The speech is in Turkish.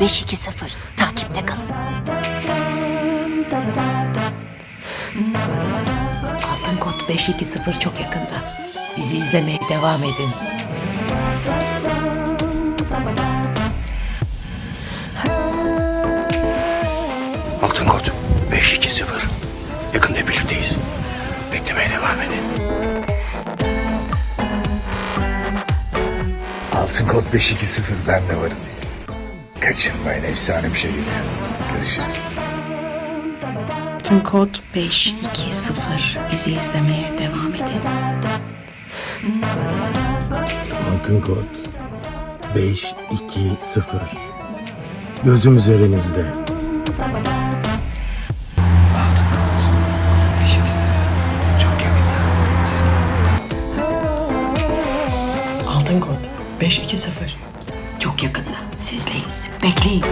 520 takipte kalın. Altın kod 520 çok yakında. Bizi izlemeye devam edin. Altın kod 520. Yakında birlikteyiz. Beklemeye devam edin. Altın kod 520 ben de varım. Kaçırmayın efsane bir geliyor. Görüşürüz. Altın kod 520. Bizi izlemeye devam edin. Altın kod 520. Gözüm üzerinizde. Altın kod 520. Çok yakında. Altın kod 520. Çok yakında sizleyiz. Bekleyin.